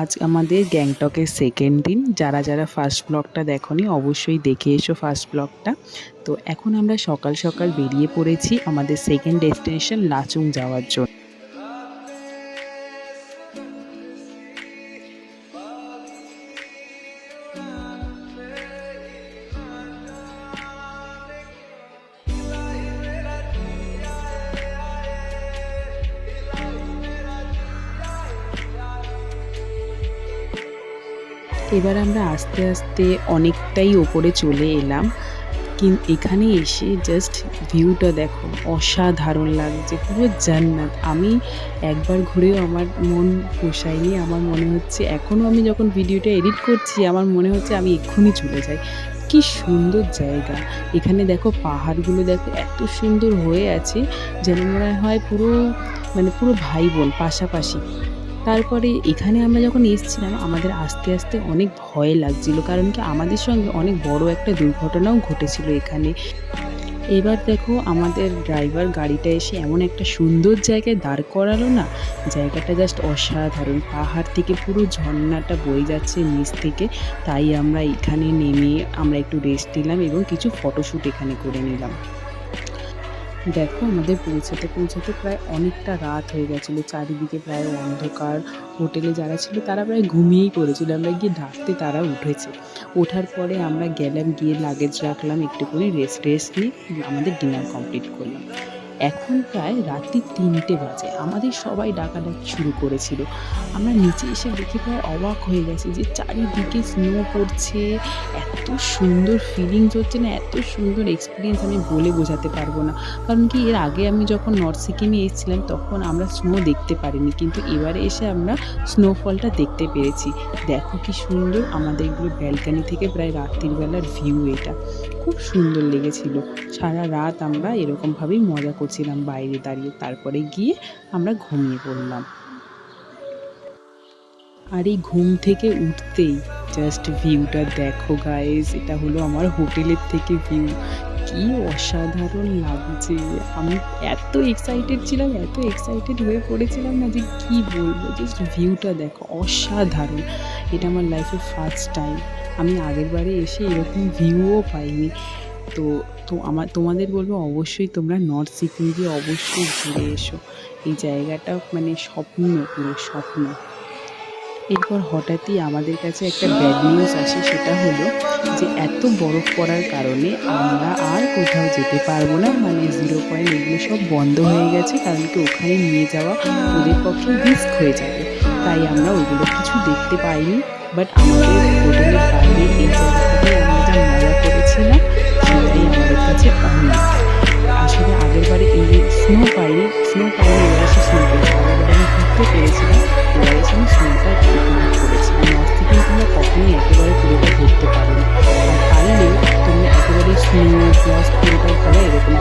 আজ আমাদের গ্যাংটকের সেকেন্ড দিন। যারা যারা ফার্স্ট ব্লগটা দেখনি, অবশ্যই দেখে এসো ফার্স্ট ব্লগটা তো এখন আমরা সকাল সকাল বেরিয়ে পড়েছি আমাদের সেকেন্ড ডেস্টিনেশন লাচুং যাওয়ার জন্য। এবার আমরা আস্তে আস্তে অনেকটাই ওপরে চলে এলাম। কিন, এখানে এসে জাস্ট ভিউটা দেখো, অসাধারণ লাগছে, পুরো জান্নাত। আমি একবার ঘুরেও আমার মন পোষায়নি, আমার মনে হচ্ছে এখনও আমি যখন ভিডিওটা এডিট করছি, আমার মনে হচ্ছে আমি এক্ষুনি চলে যাই। কি সুন্দর জায়গা। এখানে দেখো পাহাড়গুলো দেখো, এত সুন্দর হয়ে আছে, যেন মনে হয় পুরো মানে পুরো ভাই বোন পাশাপাশি। তারপরে এখানে আমরা যখন এসেছিলাম, আমাদের আস্তে আস্তে অনেক ভয় লাগছিল, কারণ কি আমাদের সঙ্গে অনেক বড় একটা দুর্ঘটনাও ঘটেছিল এখানে। এবার দেখো আমাদের ড্রাইভার গাড়িটা এসে এমন একটা সুন্দর জায়গায় দাঁড় করালো না, জায়গাটা জাস্ট অসাধারণ। পাহাড় থেকে পুরো ঝর্ণাটা বয়ে যাচ্ছে নিচ থেকে, তাই আমরা এখানে নেমে আমরা একটু রেস্ট নিলাম এবং কিছু ফটোশ্যুট এখানে করে নিলাম। দেখো, আমাদের পৌঁছাতে পৌঁছাতে প্রায় অনেকটা রাত হয়ে গেছিল। চারিদিকে প্রায় অন্ধকার। হোটেলে যারা ছিল, তারা প্রায় ঘুমিয়েই পড়েছিল। আমরা গিয়ে ডাকতে তারা উঠেছে। ওঠার পরে আমরা গেলাম, গিয়ে লাগেজ রাখলাম, একটুখানি রেস্ট রেস্ট নিয়ে আমাদের ডিনার কমপ্লিট করলাম। এখন প্রায় রাত্রি তিনটে বাজে। আমাদের সবাই ডাকাডাকি শুরু করেছিল। আমরা নিচে এসে দেখে প্রায় অবাক হয়ে গেছি যে চারিদিকে স্নো পড়ছে, এত সুন্দর ফিলিংস হচ্ছে না, এত সুন্দর এক্সপিরিয়েন্স আমি বলে বোঝাতে পারব না। কারণ কি, এর আগে আমি যখন নর্থ সিকিমে এসেছিলাম, তখন আমরা স্নো দেখতে পারিনি। কিন্তু এবারে এসে আমরা স্নোফলটা দেখতে পেরেছি। দেখো কি সুন্দর আমাদের এগুলো ব্যালকানি থেকে প্রায় রাত্রির বেলার ভিউ এটা। খুব সুন্দর লেগেছিল। সারা রাত আমরা এরকমভাবেই মজা করছিলাম বাইরে দাঁড়িয়ে। তারপরে গিয়ে আমরা ঘুমিয়ে পড়লাম। আর এই ঘুম থেকে উঠতেই জাস্ট ভিউটা দেখো গাইজ এটা হলো আমার হোটেলের থেকে ভিউ কি অসাধারণ লাগছে। আমি এত এক্সাইটেড ছিলাম, এত এক্সাইটেড হয়ে পড়েছিলাম না যে কি বলব জাস্ট ভিউটা দেখো অসাধারণ। এটা আমার লাইফে ফার্স্ট টাইম আমি আগের বারে এসে এরকম ভিউও পাইনি। তো তো আমার, তোমাদের বলব অবশ্যই তোমরা নর্থ সিকিম গিয়ে অবশ্যই ঘুরে এসো। এই জায়গাটা মানে স্বপ্ন, পুরো স্বপ্ন। এরপর হঠাৎই আমাদের কাছে একটা ব্যাড নিউজ আসে, সেটা হলো যে এত বরফ পড়ার কারণে আমরা আর কোথাও যেতে পারব না। মানে জিরো পয়েন্ট এগুলো সব বন্ধ হয়ে গেছে, কারণ কি ওখানে নিয়ে যাওয়া ওদের পক্ষে রিস্ক হয়ে যাবে। তাই আমরা ওইগুলো কিছু দেখতে পাইনি বাট আমাদের হোটেলের বাইরে এই জায়গাটাতে আমরা যা মজা করেছিলাম সেটাই আমাদের কাছে অনেক আসলে আগের বারে এই যে স্নো পাইনি স্নো এবার স্নো আমি ঘুরতে পেরেছিলাম এবার এসে আমি স্নোটা উপভোগ করেছি নর্থ সিকিম তোমরা কখনোই একেবারে পুরোটা ঘুরতে পারো না। আর পারলেও তোমরা একেবারে স্নো প্লাস পুরোটা এরকম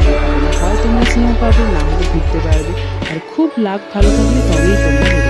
হয় তোমরা স্নো পাবে, না হলে ঘুরতে পারবে। আর খুব লাভ ভালো থাকলে তবেই তোমরা